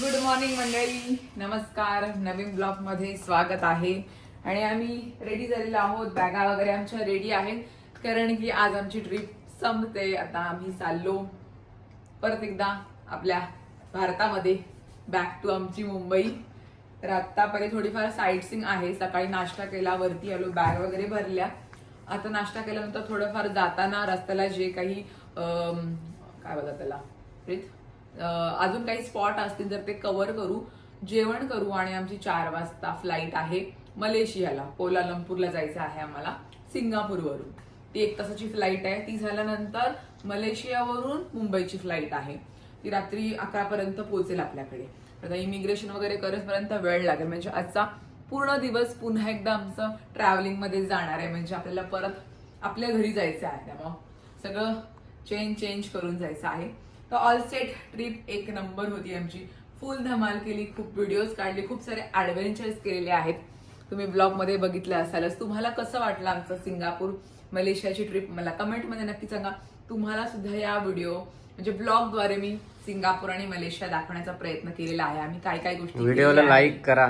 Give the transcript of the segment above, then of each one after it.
Good morning मंडळी. नमस्कार. नवीन ब्लॉगमध्ये स्वागत आहे. आणि आम्ही रेडी झालेलो आहोत. बॅगा वगैरे आमच्या रेडी आहेत. कारण की आज आमची ट्रिप संपते. आता आम्ही चाललो. परत एकदा आपल्या भारतामध्ये बॅक टू आमची मुंबई. तर आत्तापर्यंत थोडीफार साईट आहे. सकाळी नाश्ता केला वरती आलो बॅग वगैरे भरल्या. आता नाश्ता केल्यानंतर थोडंफार जाताना रस्त्याला जे काही काय बोलतात त्याला? प्रीत? अजून काही स्पॉट असतील तर ते कव्हर करू जेवण करू आणि आमची चार वाजता फ्लाईट आहे मलेशियाला. कोलालंपूरला जायचं आहे आम्हाला सिंगापूरवरून. ती एक तासाची फ्लाईट आहे. ती झाल्यानंतर मलेशियावरून मुंबईची फ्लाईट आहे. ती रात्री अकरापर्यंत पोहोचेल आपल्याकडे. आता इमिग्रेशन वगैरे करेपर्यंत वेळ लागेल. म्हणजे आजचा पूर्ण दिवस पुन्हा एकदा आमचं ट्रॅव्हलिंगमध्ये जाणार आहे. म्हणजे आपल्याला परत आपल्या घरी जायचं आहे. त्यामुळं सगळं चेंज चेंज करून जायचं आहे. तर ऑल सेट ट्रिप एक नंबर होती आमची. फुल धमाल केली खूप व्हिडिओज काढले खूप सारे ऍडव्हेंचर्स केलेले आहेत. तुम्ही ब्लॉगमध्ये बघितलं असालच. तुम्हाला कसं वाटलं आमचं सिंगापूर मलेशियाची ट्रिप मला कमेंटमध्ये नक्की सांगा. तुम्हाला सुद्धा या व्हिडिओ म्हणजे ब्लॉगद्वारे मी सिंगापूर आणि मलेशिया दाखवण्याचा प्रयत्न केलेला आहे. आम्ही काय काय गोष्टी व्हिडिओला. लाईक करा.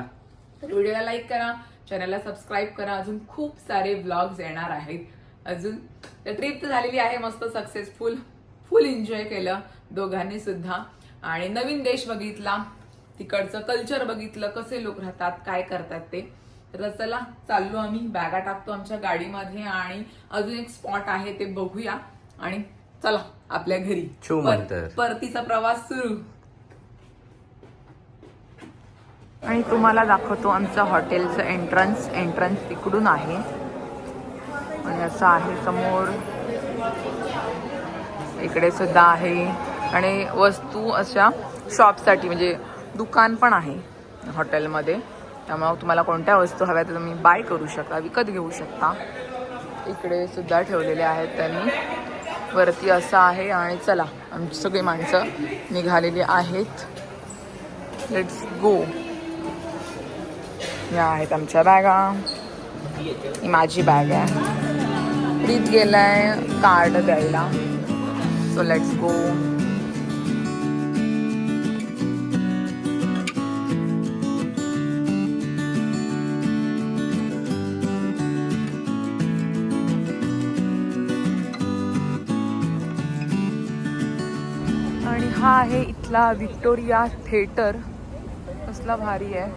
तर व्हिडिओला लाईक करा चॅनलला सबस्क्राईब करा. अजून खूप सारे ब्लॉग्स येणार आहेत. अजून तर ट्रिप तर झालेली आहे. मस्त सक्सेसफुल फुल एन्जॉय केलं दोघांनी सुद्धा. आणि नवीन देश बघितला तिकडचं कल्चर बघितलं कसे लोक राहतात काय करतात ते. तर चला चाललो आम्ही बॅगा टाकतो आमच्या गाडीमध्ये आणि अजून एक स्पॉट आहे ते बघूया. आणि चला आपल्या घरी. पर-. परतीचा प्रवास सुरू. आणि तुम्हाला दाखवतो आमचं हॉटेलचं एंट्रन्स एंट्रन्स तिकडून आहे. आणि असं आहे समोर. इकडे सुद्धा आहे. आणि वस्तू अशा शॉपसाठी म्हणजे दुकान पण आहे हॉटेलमध्ये. त्यामुळं तुम्हाला कोणत्या वस्तू हव्या तर तुम्ही बाय करू शकता विकत घेऊ शकता. इकडे सुद्धा ठेवलेले आहेत त्यांनी. वरती असं आहे आणि चला आमची सगळी माणसं निघालेली आहेत. लेट्स गो या आहेत आमच्या बॅगा. ही माझी बॅग आहे. प्रीत गेलाय कार्ड द्यायला. So let's go. आणि हा आहे इथला विक्टोरिया थिएटर. कसला भारी आहे.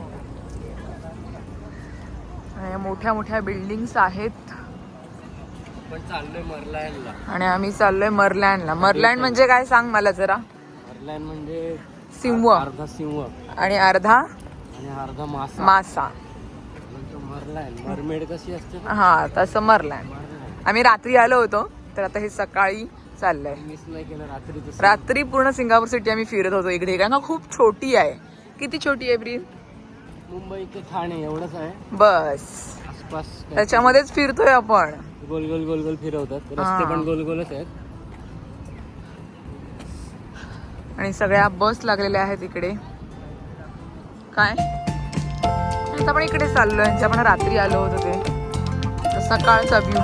आणि मोठ्या मोठ्या बिल्डिंग्स आहेत. पण चाललोय मरलायनला. आणि आम्ही चाललोय मरलँडला मरलँड म्हणजे काय सांग मला जरा? मरलायन म्हणजे सिंह. अर्धा सिंह. आणि अर्धा? आणि अर्धा मासा. मासा. मरलायन. मरमेड कशी असते? ना? हा तसं मरलँड आम्ही रात्री आलो होतो तर आता हे सकाळी चाललंय. मिस नाही केलं रात्री रात्री पूर्ण सिंगापूर सिटी आम्ही फिरत होतो इकडे. कारण का खूप छोटी आहे. किती छोटी आहे ब्रीद मुंबई ते ठाणे एवढंच आहे. बस. आसपास त्याच्यामध्येच फिरतोय आपण. गोल गोल गोल गोल फिरवतात. रस्ते पण गोल गोलच आहेत. आणि सगळ्या बस लागलेल्या आहेत इकडे. काय? आता आपण इकडे चाललोय. म्हणजे आपण रात्री आलो होतो ते. सकाळचा व्ह्यू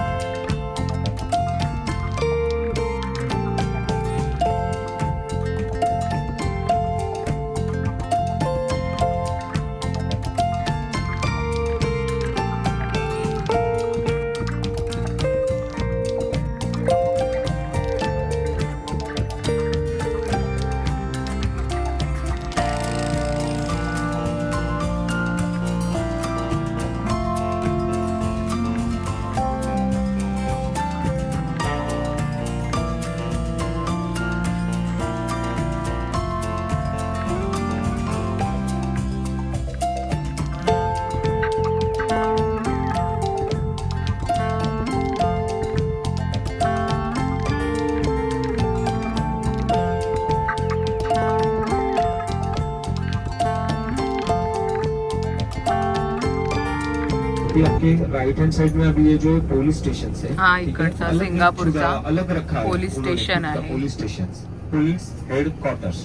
आपके राइट हैंड साइड में अभी ये जो पुलिस स्टेशन है हाँ, है? इकडचा अलग सिंगापूरचा अलग रखा है पुलिस उन्होंने स्टेशन का आहे. Police station police headquarters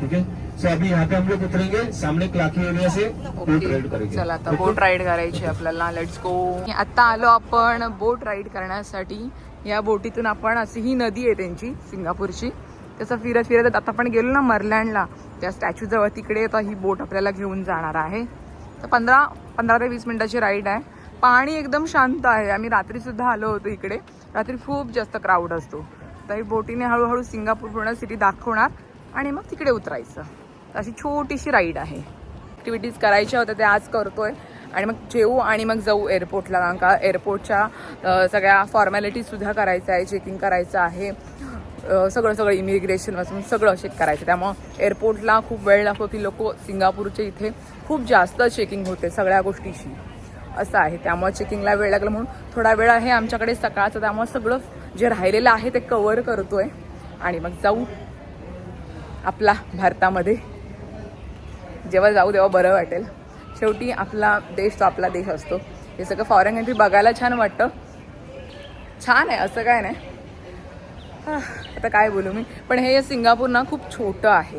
ठीक है सो अभी यहाँ पे हम लोग उतरेंगे सामने क्लाकी एरिया से बोट राइड करेंगे चला आता? बोट राईड करायची आपल्याला लेट्स गो आता आलो आपण बोट राईड करण्यासाठी या बोटीतून आपण अशी ही नदी आहे त्यांची सिंगापूरची तसं फिरत फिरत आता आपण गेलो ना मरलँडला त्या स्टॅच्यूजवळ तिकडे आता ही बोट आपल्याला घेऊन जाणार आहे तर पंधरा पंधरा ते वीस मिनिटाची राईड आहे पाणी एकदम शांत आहे. आम्ही रात्रीसुद्धा आलो होतो इकडे. रात्री खूप जास्त क्राऊड असतो. तर बोटीने हळूहळू सिंगापूर पूर्ण सिटी दाखवणार आणि मग तिकडे उतरायचं. अशी छोटीशी राईड आहे. ॲक्टिव्हिटीज करायच्या होत्या ते आज करतोय. आणि मग जेऊ आणि मग जाऊ एअरपोर्टला कारण का एअरपोर्टच्या सगळ्या फॉर्मॅलिटीजसुद्धा करायचं आहे. चेकिंग करायचं आहे. सगळं सगळं इमिग्रेशनपासून सगळं चेक करायचं त्यामुळं एअरपोर्टला खूप वेळ लागतो. की लोक सिंगापूरचे इथे खूप जास्त चेकिंग होते सगळ्या गोष्टीशी. असं आहे. त्यामुळे चेकिंगला वेळ लागला म्हणून थोडा वेळ आहे आमच्याकडे सकाळचं. त्यामुळे सगळं जे राहिलेलं आहे ते कवर करतोय. आणि मग जाऊ आपला भारतामध्ये. जेव्हा जाऊ तेव्हा बरं वाटेल. शेवटी आपला देश तो आपला देश असतो. हे सगळं फॉरेन कंट्री बघायला छान वाटतं. छान आहे असं काय नाही. आता काय बोलू मी. पण हे सिंगापूर ना खूप छोटं आहे.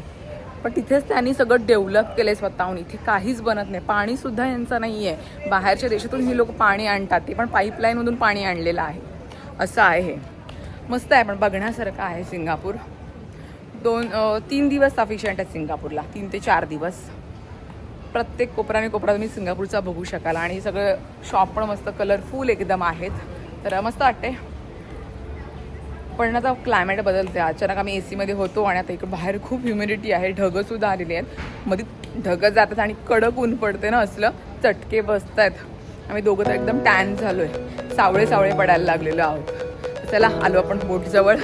पण तिथेच त्यांनी सगळं डेव्हलप केलं आहे स्वतःहून. इथे काहीच बनत नाही. पाणीसुद्धा यांचं नाही आहे बाहेरच्या देशातून ही लोक पाणी आणतात. ते पण पाईपलाईनमधून पाणी आणलेलं आहे. असं आहे मस्त आहे पण बघण्यासारखं आहे सिंगापूर. दोन तीन दिवस सफिशियंट आहेत सिंगापूरला. तीन ते चार दिवस. प्रत्येक कोपराने कोपरा तुम्ही सिंगापूरचा बघू शकाल. आणि सगळं शॉप पण मस्त कलरफुल एकदम आहेत. तर मस्त वाटते पण आता क्लायमेट बदलते. अचानक आम्ही ए सीमध्ये होतो आणि आता इकडे बाहेर खूप ह्युमिडिटी आहे. ढगंसुद्धा आलेली आहेत. मध्ये ढगं जातात आणि कडक ऊन पडते ना असलं. चटके बसत आहेत आम्ही दोघं तर एकदम टॅन झालो आहे सावळे सावळे पडायला लागलेलो आहोत. चला आलो आपण बोटजवळ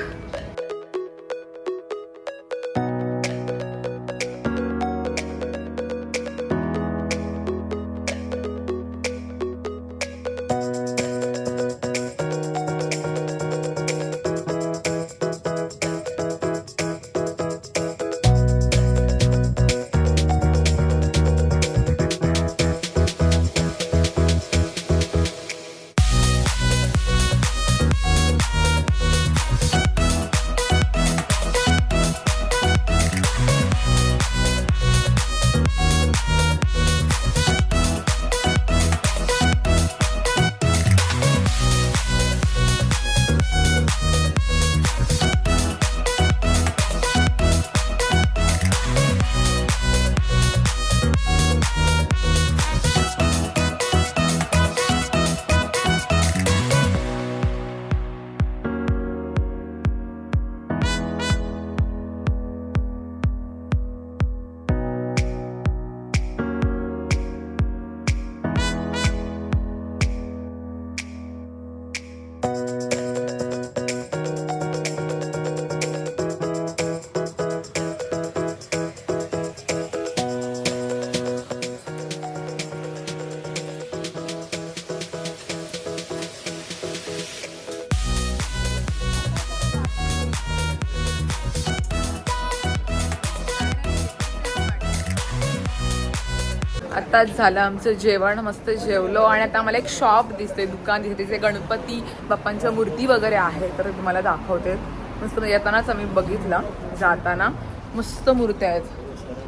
आत्ताच झालं आमचं जेवण मस्त जेवलो आणि आता मला एक शॉप दिसते दुकान दिसते तिथे गणपती बाप्पांच्या मूर्ती वगैरे आहे तर तुम्हाला दाखवते. मस्त म्हणजे येतानाच आम्ही बघितलं जाताना. मस्त मूर्त्या आहेत.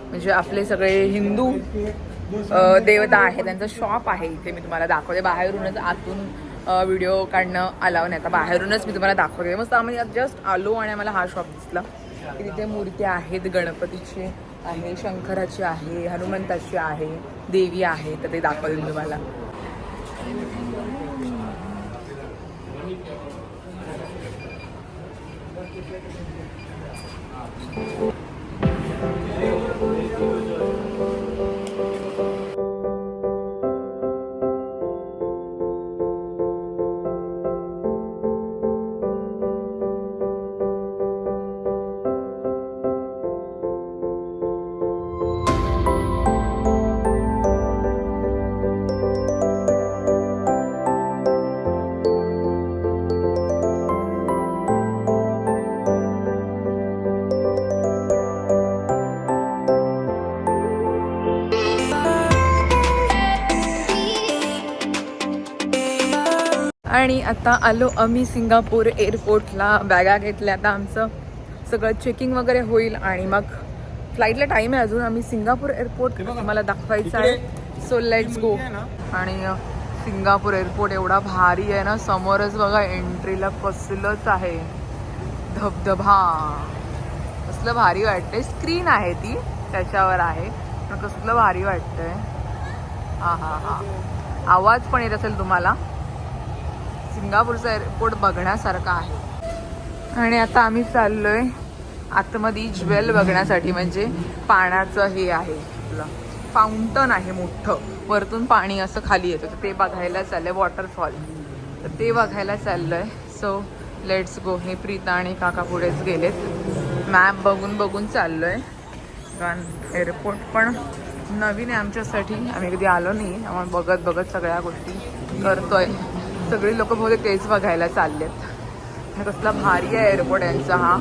म्हणजे आपले सगळे हिंदू देवता आहे त्यांचं शॉप आहे इथे मी तुम्हाला दाखवते. बाहेरूनच आतून व्हिडिओ काढणं अलाव नाही. आता बाहेरूनच मी तुम्हाला दाखवते. मस्त आम्ही जस्ट आलो आणि आम्हाला हा शॉप दिसला. की तिथे मूर्त्या आहेत गणपतीची. आहे शंकराची आहे हनुमंताची आहे देवी आहे तर ते दाखवतील तुम्हाला Thank तुम्हाला. आणि आता आलो आम्ही सिंगापूर एअरपोर्टला. बॅगा घेतल्या. आता आमचं सगळं चेकिंग वगैरे होईल आणि मग फ्लाईटला टाईम आहे अजून. आम्ही सिंगापूर एअरपोर्ट मला दाखवायचं आहे. सो लेट्स गो आणि सिंगापूर एअरपोर्ट एवढा भारी आहे ना. समोरच बघा एंट्रीला कसलंच आहे. धबधबा. कसलं भारी वाटतंय. स्क्रीन आहे ती. त्याच्यावर आहे. पण कसलं भारी वाटतंय. हा हा हा. आवाज पण येत असेल तुम्हाला. सिंगापूरचा एअरपोर्ट बघण्यासारखा आहे. आणि आता आम्ही चाललोय आतमध्ये ज्वेल बघण्यासाठी म्हणजे पाण्याचं हे आहे आपलं. फाउंटन आहे मोठं. वरतून पाणी असं खाली येतं. तर ते बघायला चाललंय वॉटरफॉल तर ते बघायला चाललोय. सो लेट्स गो हे प्रीता आणि काका पुढेच गेलेत. मॅप बघून बघून चाललोय. कारण एअरपोर्ट पण नवीन आहे आमच्यासाठी. आम्ही कधी आलो नाही. आम्हाला बघत बघत सगळ्या गोष्टी करतोय. सगळी लोक बहुतेक तेच बघायला चाललेत. कसला भारी आहे एअरपोर्ट यांचा हा.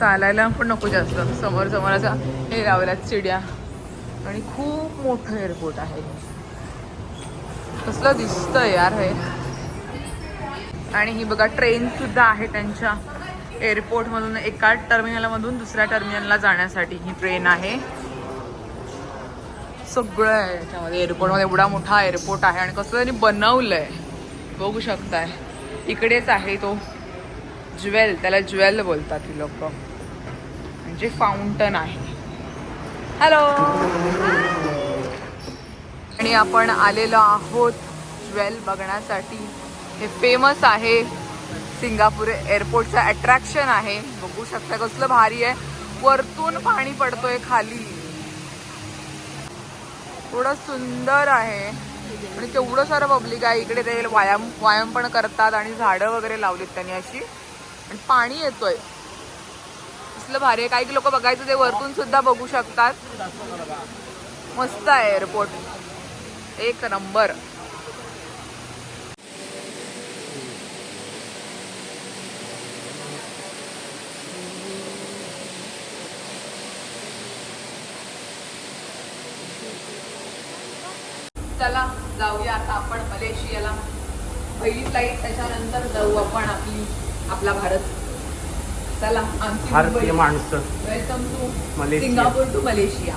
चालायला पण नको जास्त. समोर समोर असा हे लावल्यात चिड्या. आणि खूप मोठं एअरपोर्ट आहे. कसलं दिसतं यार हे. आणि ही बघा ट्रेन सुद्धा आहे त्यांच्या. एअरपोर्ट मधून एका टर्मिनल मधून दुसऱ्या टर्मिनलला जाण्यासाठी ही ट्रेन आहे. सगळं आहे. त्यामध्ये एअरपोर्टमध्ये एवढा मोठा एअरपोर्ट आहे आणि कसं त्यांनी आहे बघू शकताय. इकडेच आहे तो ज्वेल त्याला ज्वेल बोलतात ही लोक. म्हणजे फाउंटन आहे. हॅलो आणि आपण आलेलो आहोत ज्वेल बघण्यासाठी. हे फेमस आहे. सिंगापूर एअरपोर्टचं अट्रॅक्शन आहे. बघू शकता कसलं भारी आहे. वरतून पाणी पडतोय खाली. एवढं सुंदर आहे. आणि केवढं सारं पब्लिक आहे. इकडे ते व्यायाम व्यायाम पण करतात आणि झाडं वगैरे लावलीत त्यांनी अशी. आणि पाणी येतोय. असलं भारी आहे. काही लोक बघायचं ते वरतून सुद्धा बघू शकतात. मस्त आहे एअरपोर्ट एक नंबर चला जाऊया आता आपण मलेशियाला पहिली फ्लाईट त्याच्यानंतर जाऊ आपण आपली आपला भारत. चला आमची भारतीय माणसं. Welcome to Malaysia. Singapore to Malaysia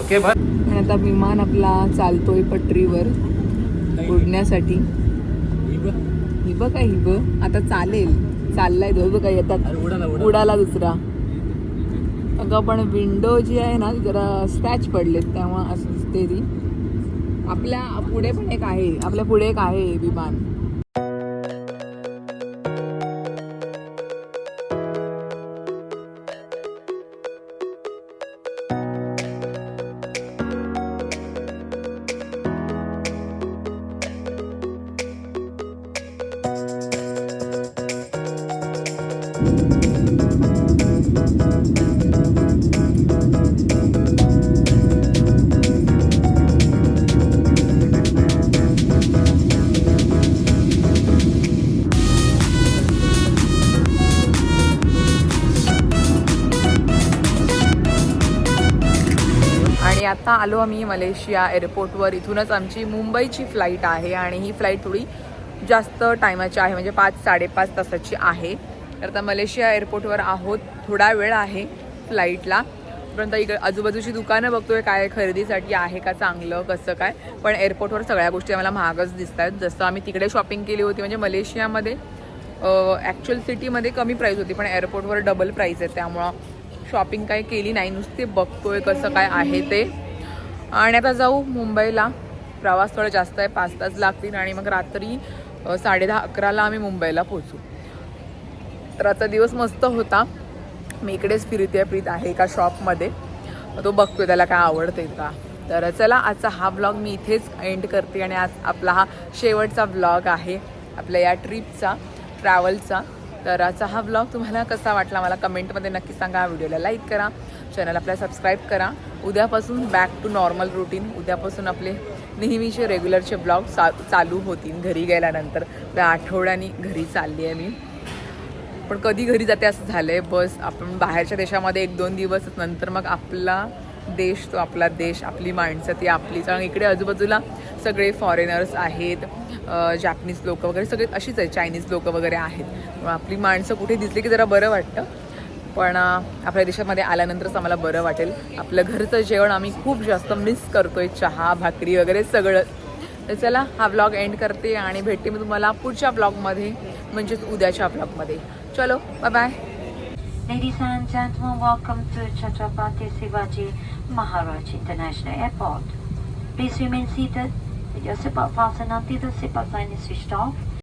okay बर आणि आता विमान आपला चालतोय पटरीवर उडण्यासाठी हिब. काय हिब? आता चालेल. चाललाय तो काय येतात उडाला दुसरा. अगं पण विंडो जी आहे ना ती जरा स्क्रॅच पडलेत तेव्हा असं दिसते ती. आपल्या पुढे पण एक आहे. आपल्या पुढे एक आहे विमान. आत्ता आलो आम्ही मलेशिया एअरपोर्टवर. इथूनच आमची मुंबईची फ्लाईट आहे आणि ही फ्लाईट थोडी जास्त टायमाची आहे म्हणजे पाच साडेपाच तासाची आहे. तर आता मलेशिया एअरपोर्टवर आहोत थोडा वेळ आहे फ्लाईटला. परंतु इकडे आजूबाजूची दुकानं बघतोय काय खरेदीसाठी आहे का चांगलं कसं काय. पण एअरपोर्टवर सगळ्या गोष्टी आम्हाला महागच दिसत आहेत जसं आम्ही तिकडे शॉपिंग केली होती म्हणजे मलेशियामध्ये ॲक्च्युअल सिटीमध्ये कमी प्राईस होती पण एअरपोर्टवर डबल प्राईस आहे त्यामुळं. शॉपिंग काही केली नाही नुसते बघतोय कसं काय आहे ते. आणि आता जाऊ मुंबईला. प्रवास थोडा जास्त आहे पाच तास लागतील आणि मग रात्री साडे दहा अकराला आम्ही मुंबईला पोचू तर आजचा दिवस मस्त होता. मी इकडेच फिरते प्रीत आहे एका शॉपमध्ये तो बघतोय त्याला काय आवडते का. तर चला आजचा हा ब्लॉग मी इथेच एंड करते आणि आज आपला हा शेवटचा ब्लॉग आहे. आपल्या या ट्रिपचा ट्रॅव्हलचा तर आजचा हा ब्लॉग तुम्हाला कसा वाटला मला कमेंटमध्ये नक्की सांगा. व्हिडिओला लाईक करा. चॅनल आपल्या सबस्क्राईब करा. उद्यापासून बॅक टू नॉर्मल रुटीन उद्यापासून आपले नेहमीचे रेग्युलरचे ब्लॉग चा चालू होतील घरी गेल्यानंतर. त्या आठवड्यानी घरी चालली आहे मी. पण कधी घरी जाते असं झालं आहे बस आपण बाहेरच्या देशामध्ये एक दोन दिवस नंतर मग आपला देश तो आपला देश आपली माणसं ती आपलीच. आणि इकडे आजूबाजूला सगळे फॉरेनर्स आहेत जॅपनीज लोक वगैरे सगळे अशीच आहे चायनीज लोक वगैरे आहेत. मग आपली माणसं कुठे दिसली की जरा बरं वाटतं. पण आपल्या देशामध्ये आल्यानंतरच आम्हाला बरं वाटेल. आपलं घरचं जेवण आम्ही खूप जास्त मिस करतोय. चहा भाकरी वगैरे सगळं. तर चला हा ब्लॉग एंड करते आणि भेटते मी तुम्हाला पुढच्या ब्लॉगमध्ये म्हणजेच उद्याच्या ब्लॉगमध्ये चलो bye bye Ladies and gentlemen, welcome to Chhatrapati Shivaji Maharaj International Airport. Please remain seated with your seatbelt fastened until the seatbelt sign is switched off